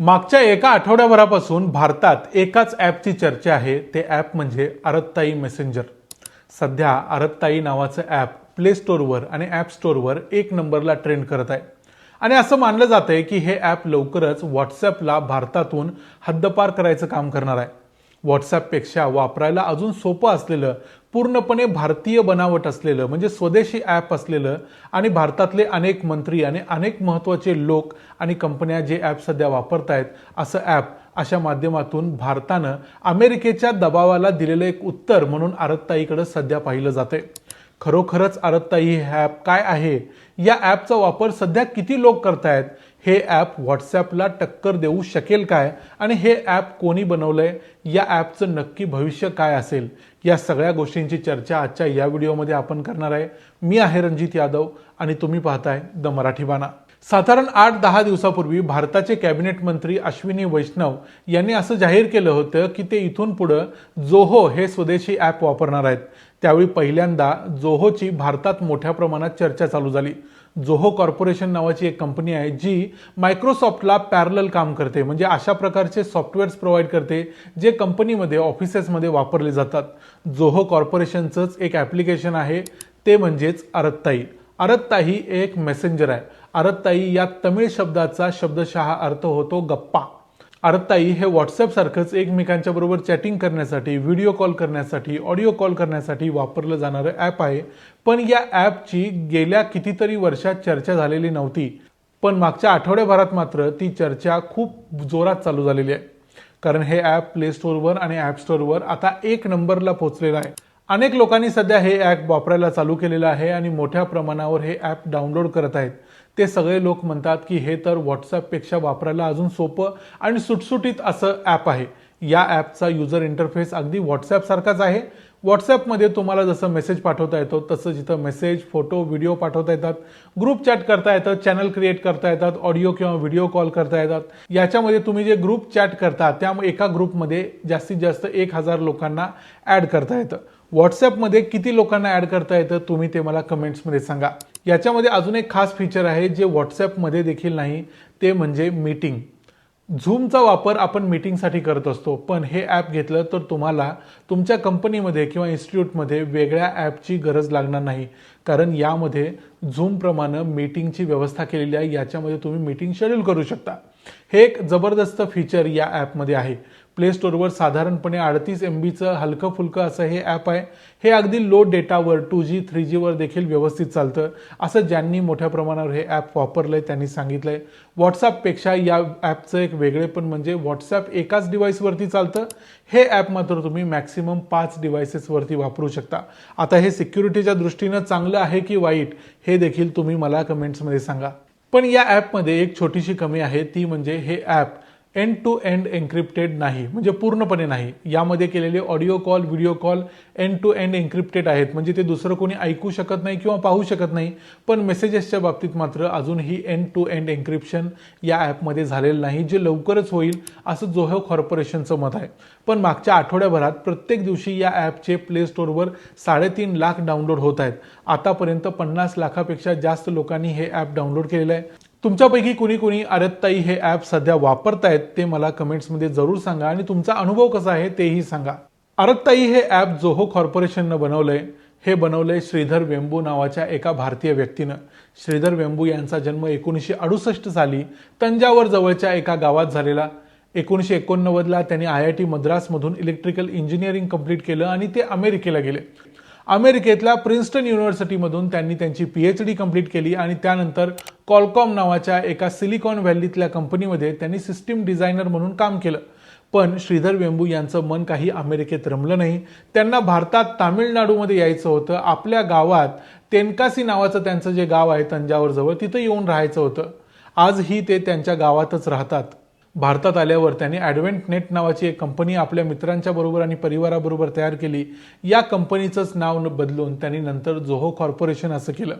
मागच्या एका आठवड्याभरापासून भारतात एकाच ॲपची चर्चा आहे. ते ॲप म्हणजे अरत्ताई मेसेंजर. सध्या अरत्ताई नावाचं ॲप प्ले स्टोअरवर आणि ॲप स्टोअरवर एक नंबरला ट्रेंड करत आहे. आणि असं मानलं जात आहे की हे ॲप लवकरच व्हॉट्सॲपला भारतातून हद्दपार करायचं काम करणार आहे. व्हॉट्सॲपपेक्षा वापरायला अजून सोपं असलेलं पूर्णपणे भारतीय बनावट असलेलं म्हणजे स्वदेशी ॲप असलेलं आणि भारतातले अनेक मंत्री आणि अनेक महत्त्वाचे लोक आणि कंपन्या जे ॲप सध्या वापरत आहेत असं ॲप अशा माध्यमातून भारतानं अमेरिकेच्या दबावाला दिलेलं एक उत्तर म्हणून आरत्ताईकडे सध्या पाहिलं जाते खरोखरच आरत्ताई हे ॲप काय आहे? या ॲपचा वापर सध्या किती लोक करतायत? हे ॲप व्हॉट्सॲपला टक्कर देऊ शकेल काय? आणि हे ॲप कोणी बनवलं आहे या ॲपचं नक्की भविष्य काय असेल? या सगळ्या गोष्टींची चर्चा आजच्या या व्हिडिओमध्ये आपण करणार आहे. मी आहे रणजित यादव आणि तुम्ही पाहताय द मराठी बाणा. साधारण आठ दहा दिवसापूर्वी भारताचे कॅबिनेट मंत्री अश्विनी वैष्णव यांनी असं जाहीर केलं होतं की ते इथून पुढं जोहो हे स्वदेशी ॲप वापरणार आहेत. त्यावेळी पहिल्यांदा जोहोची भारतात मोठ्या प्रमाणात चर्चा चालू झाली. जोहो कॉर्पोरेशन नावाची एक कंपनी आहे जी मायक्रोसॉफ्टला पॅरल काम करते. म्हणजे अशा प्रकारचे सॉफ्टवेअर्स प्रोव्हाइड करते जे कंपनीमध्ये ऑफिसेसमध्ये वापरले जातात. जोहो कॉर्पोरेशनचंच एक ॲप्लिकेशन आहे. ते म्हणजेच अरत्ताई. अरत्ताई एक मेसेंजर आहे. अरत्ताई या तमिळ शब्दाचा शब्दशः अर्थ होतो गप्पा. अरत्ताई हे व्हॉट्सअपसारखंच एकमेकांच्या बरोबर चॅटिंग करण्यासाठी व्हिडिओ कॉल करण्यासाठी ऑडिओ कॉल करण्यासाठी वापरलं जाणारं ॲप आहे. पण या ॲपची गेल्या कितीतरी वर्षात चर्चा झालेली नव्हती. पण मागच्या आठवड्याभरात मात्र ती चर्चा खूप जोरात चालू झालेली आहे. कारण हे ॲप प्ले स्टोअरवर आणि ॲप स्टोअरवर आता एक नंबरला पोहोचलेलं आहे. अनेक लोकांनी सध्या हे ॲप वापरायला चालू केलेलं आहे आणि मोठ्या प्रमाणावर हे ॲप डाउनलोड करत आहेत. ते सगळे लोक म्हणतात की हे तर व्हॉट्सॲपपेक्षा वापरायला अजून सोपं आणि सुटसुटीत असं ॲप आहे. या ॲपचा युजर इंटरफेस अगदी व्हॉट्सॲपसारखाच आहे. व्हॉट्सॲपमध्ये तुम्हाला जसं मेसेज पाठवता येतो तसं जिथं मेसेज फोटो व्हिडिओ पाठवता येतात. ग्रुप चॅट करता येतात चॅनल क्रिएट करता येतात ऑडिओ किंवा व्हिडिओ कॉल करता येतात. याच्यामध्ये तुम्ही जे ग्रुप चॅट करता त्या एका ग्रुपमध्ये जास्तीत जास्त एक हजार लोकांना ॲड करता येतं. व्हॉट्सॲपमध्ये किती लोकांना ॲड करता येतं तुम्ही ते मला कमेंट्समध्ये सांगा. याच्यामध्ये अजून एक खास फीचर आहे जे व्हॉट्सॲपमध्ये देखील नाही ते म्हणजे मीटिंग झूमचा वापर आपण मीटिंगसाठी करत असतो पण हे ॲप घेतलं तर तुम्हाला तुमच्या कंपनीमध्ये किंवा इन्स्टिट्यूटमध्ये वेगळ्या ॲपची गरज लागणार नाही. कारण यामध्ये झूमप्रमाणे मीटिंगची व्यवस्था केलेली आहे याच्यामध्ये तुम्ही मीटिंग शेड्यूल करू शकता. हे एक जबरदस्त फीचर या ॲपमध्ये आहे. प्ले स्टोअरवर साधारणपणे अडतीस एम बीचं हलकं फुलकं असं हे ॲप आहे. हे अगदी लो डेटावर टू जी थ्री जीवर देखील व्यवस्थित चालतं. असं ज्यांनी मोठ्या प्रमाणावर हे ॲप वापरलं आहे त्यांनी सांगितलं आहे व्हॉट्सॲपपेक्षा या ॲपचं एक वेगळेपण म्हणजे व्हॉट्सॲप एकाच डिव्हाइसवरती चालतं. हे ॲप मात्र तुम्ही मॅक्सिमम पाच डिव्हायसेसवरती वापरू शकता. आता हे सिक्युरिटीच्या दृष्टीनं चांगलं आहे की वाईट हे देखील तुम्ही मला कमेंट्समध्ये सांगा. पण या ॲपमध्ये एक छोटीशी कमी आहे ती म्हणजे हे app. End to end encrypted नाही. म्हणजे पूर्णपणे नाही. यामध्ये केलेले audio call video call end to end encrypted आहेत. म्हणजे ते दुसरं कोणी ऐकू शकत नाही किंवा पाहू शकत नाही. पण मेसेजेसच्या बाबतीत मात्र अजूनही एंड टू एंड एन्क्रिप्शन या ॲपमध्ये झालेलं नाही जे लवकरच होईल असं जोहो कॉर्पोरेशनचं मत आहे. पण मागच्या आठवड्याभरात प्रत्येक दिवशी या ॲपचे प्ले स्टोअरवर साडेतीन लाख डाउनलोड होत आहेत. आतापर्यंत पन्नास लाखापेक्षा जास्त लोकांनी हे ॲप डाउनलोड केलेलं आहे. तुमच्यापैकी कुणी कुणी अरत्ताई हे ॲप सध्या वापरतायत ते मला कमेंट्समध्ये जरूर सांगा आणि तुमचा अनुभव कसा आहे तेही सांगा. अरत्ताई हे ॲप जोहो कॉर्पोरेशननं बनवलंय. हे बनवलंय श्रीधर वेंबू नावाच्या एका भारतीय व्यक्तीनं. श्रीधर वेंबू यांचा जन्म एकोणीसशे अडुसष्ट साली तंजावर जवळच्या एका गावात झालेला. एकोणीसशे एकोणनव्वदला त्यांनी आय आय टी मद्रासमधून इलेक्ट्रिकल इंजिनिअरिंग कंप्लीट केलं आणि ते अमेरिकेला गेले. अमेरिकेतल्या प्रिन्स्टन युनिव्हर्सिटीमधून त्यांनी त्यांची पी एच डी कंप्लीट केली आणि त्यानंतर कॉलकॉम नावाच्या एका सिलिकॉन व्हॅलीतल्या कंपनीमध्ये त्यांनी सिस्टीम डिझायनर म्हणून काम केलं. पण श्रीधर वेंबू यांचं मन काही अमेरिकेत रमलं नाही. त्यांना भारतात तामिळनाडूमध्ये यायचं होतं. आपल्या गावात तेनकासी नावाचं त्यांचं जे गाव आहे तंजावरजवळ तिथं येऊन राहायचं होतं. आजही ते त्यांच्या गावातच राहतात. भारतात आल्यावर त्यांनी ॲडव्हेंट नेट नावाची एक कंपनी आपल्या मित्रांच्या बरोबर आणि परिवाराबरोबर तयार केली. या कंपनीचंच नाव बदलून त्यांनी नंतर जोहो कॉर्पोरेशन असं केलं.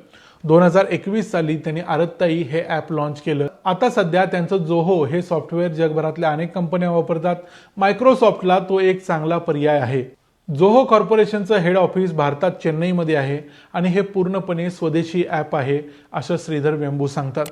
दोन हजार एकवीस साली त्यांनी आरत्ताई हे ॲप लॉन्च केलं. आता सध्या त्यांचं जोहो हे सॉफ्टवेअर जगभरातल्या अनेक कंपन्या वापरतात. मायक्रोसॉफ्टला तो एक चांगला पर्याय आहे. जोहो कॉर्पोरेशनचं हेड ऑफिस भारतात चेन्नईमध्ये आहे आणि हे पूर्णपणे स्वदेशी ॲप आहे असं श्रीधर वेंबू सांगतात.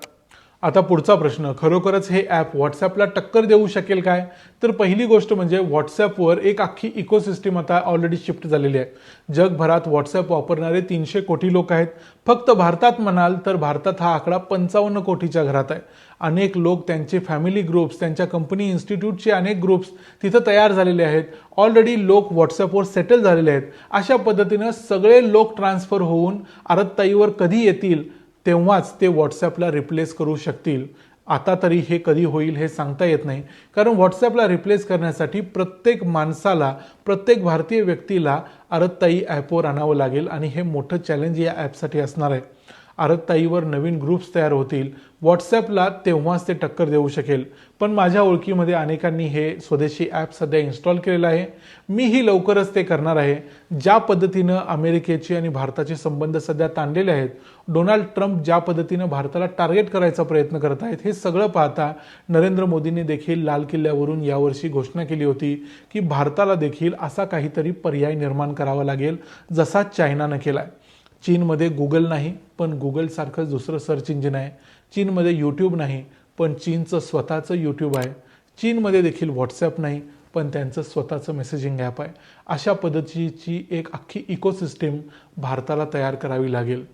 आता पुढचा प्रश्न खरोखरच हे ॲप व्हॉट्सॲपला टक्कर देऊ शकेल काय? तर पहिली गोष्ट म्हणजे व्हॉट्सॲपवर एक अख्खी इकोसिस्टीम आता ऑलरेडी शिफ्ट झालेली आहे. जगभरात व्हॉट्सॲप वापरणारे तीनशे कोटी लोक आहेत. फक्त भारतात म्हणाल तर भारतात हा आकडा पंचावन्न कोटीच्या घरात आहे. अनेक लोक त्यांचे फॅमिली ग्रुप्स त्यांच्या कंपनी इन्स्टिट्यूटचे अनेक ग्रुप्स तिथं तयार झालेले आहेत. ऑलरेडी लोक व्हॉट्सॲपवर सेटल झालेले आहेत. अशा पद्धतीनं सगळे लोक ट्रान्सफर होऊन आरत्ताईवर कधी येतील? तेव्हाच ते व्हॉट्सॲपला रिप्लेस करू शकतील. आता तरी हे कधी होईल हे सांगता येत नाही. कारण व्हॉट्सॲपला रिप्लेस करण्यासाठी प्रत्येक माणसाला प्रत्येक भारतीय व्यक्तीला अरत्ताई ॲपवर आणावं लागेल आणि हे मोठं चॅलेंज या ॲपसाठी असणार आहे. आरतताईवर नवीन ग्रुप्स तयार होतील. व्हॉट्सॲपला तेव्हाच ते टक्कर देऊ शकेल. पण माझ्या ओळखीमध्ये अनेकांनी हे स्वदेशी ॲप सध्या इन्स्टॉल केलेलं आहे. मीही लवकरच ते करणार आहे. ज्या पद्धतीनं अमेरिकेचे आणि भारताचे संबंध सध्या ताणलेले आहेत डोनाल्ड ट्रम्प ज्या पद्धतीनं भारताला टार्गेट करायचा प्रयत्न करत आहेत हे सगळं पाहता नरेंद्र मोदींनी देखील लाल किल्ल्यावरून यावर्षी घोषणा केली होती की भारताला देखील असा काहीतरी पर्याय निर्माण करावा लागेल जसा चायनानं केला आहे चीनमध्ये गुगल नाही पण गुगलसारखंच दुसरं सर्च इंजिन आहे. चीनमध्ये यूट्यूब नाही पण चीनचं स्वतःचं यूट्यूब आहे. चीनमध्ये देखील व्हॉट्सॲप नाही पण त्यांचं स्वतःचं मेसेजिंग ॲप आहे. अशा पद्धतीची एक अख्खी इकोसिस्टीम भारताला तयार करावी लागेल.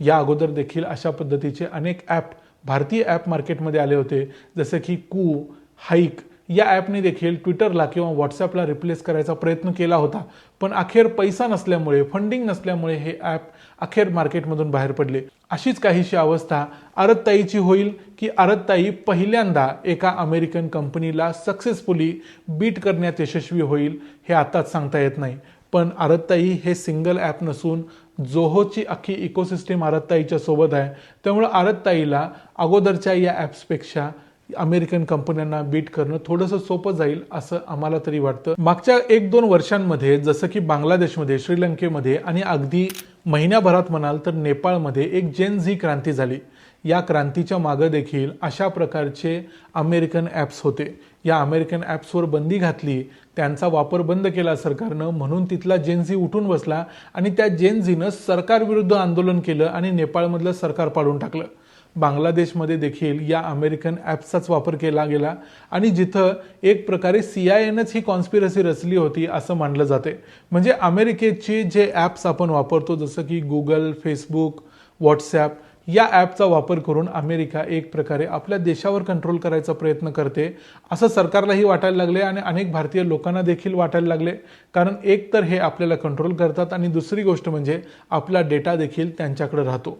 या अगोदर देखील अशा पद्धतीचे अनेक ॲप भारतीय ॲप मार्केटमध्ये आले होते जसे की कू हाईक या ॲपने देखील ट्विटरला किंवा व्हॉट्सॲपला रिप्लेस करायचा प्रयत्न केला होता. पण अखेर पैसा नसल्यामुळे फंडिंग नसल्यामुळे हे ॲप अखेर मार्केटमधून बाहेर पडले. अशीच काहीशी अवस्था आरतताईची होईल की आरतताई पहिल्यांदा एका अमेरिकन कंपनीला सक्सेसफुली बीट करण्यात यशस्वी होईल हे आताच सांगता येत नाही. पण आरतताई हे सिंगल ॲप नसून जोहोची अख्खी इकोसिस्टीम आरतताईच्या सोबत आहे. त्यामुळं आरतताईला अगोदरच्या या ॲप्सपेक्षा अमेरिकन कंपन्यांना बीट करणं थोडंसं सोपं जाईल असं आम्हाला तरी वाटतं. मागच्या एक दोन वर्षांमध्ये जसं की बांगलादेशमध्ये श्रीलंकेमध्ये आणि अगदी महिन्याभरात म्हणाल तर नेपाळमध्ये एक जेन झी क्रांती झाली. या क्रांतीच्या मागं देखील अशा प्रकारचे अमेरिकन ॲप्स होते. या अमेरिकन ॲप्सवर बंदी घातली त्यांचा वापर बंद केला सरकारनं म्हणून तिथला जेनझी उठून बसला आणि त्या जेनझीनं सरकारविरुद्ध आंदोलन केलं आणि नेपाळमधलं सरकार पाडून टाकलं. बांगलादेशमध्ये देखील या अमेरिकन ॲप्सचाच वापर केला गेला आणि जिथं एक प्रकारे सी आय एनच ही कॉन्स्पिरसी रचली होती असं मानलं जाते. म्हणजे अमेरिकेचे जे ॲप्स आपण वापरतो जसं की गुगल फेसबुक व्हॉट्सॲप या ॲपचा वापर करून अमेरिका एक प्रकारे आपल्या देशावर कंट्रोल करायचा प्रयत्न करते असं सरकारलाही वाटायला लागले आणि अनेक भारतीय लोकांना देखील वाटायला लागले. कारण एक तर हे आपल्याला कंट्रोल करतात आणि दुसरी गोष्ट म्हणजे आपला डेटा देखील त्यांच्याकडे राहतो.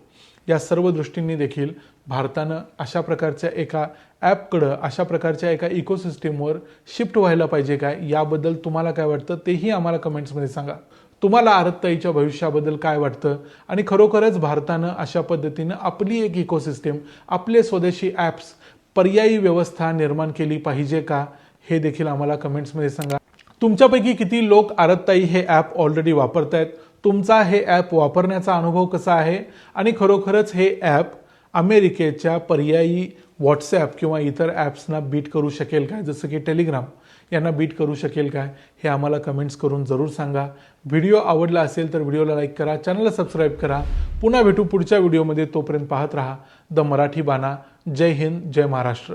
या सर्व दृष्टींनी देखील भारतानं अशा प्रकारच्या एका ॲपकडं अशा प्रकारच्या एका इकोसिस्टीमवर शिफ्ट व्हायला पाहिजे काय? याबद्दल तुम्हाला काय वाटतं? तेही आम्हाला कमेंट्समध्ये सांगा. तुम्हाला आरतताईच्या भविष्याबद्दल काय वाटतं? आणि खरोखरच भारतानं अशा पद्धतीनं आपली एक इकोसिस्टीम आपले स्वदेशी ॲप्स पर्यायी व्यवस्था निर्माण केली पाहिजे का? हे देखील आम्हाला कमेंट्समध्ये सांगा. तुमच्यापैकी किती लोक आरतताई हे ॲप ऑलरेडी वापरत आहेत तुमचा हे ॲप वापरण्याचा अनुभव कसा आहे? आणि खरोखरच हे ॲप अमेरिकेच्या पर्यायी व्हॉट्सॲप किंवा इतर ॲप्सना बीट करू शकेल काय? जसं की टेलिग्राम यांना बीट करू शकेल काय? हे आम्हाला कमेंट्स करून जरूर सांगा. व्हिडिओ आवडला असेल तर व्हिडिओला लाईक करा. चॅनलला सबस्क्राईब करा. पुन्हा भेटू पुढच्या व्हिडिओमध्ये तोपर्यंत पाहत राहा. द मराठी बाणा. जय हिंद. जय महाराष्ट्र.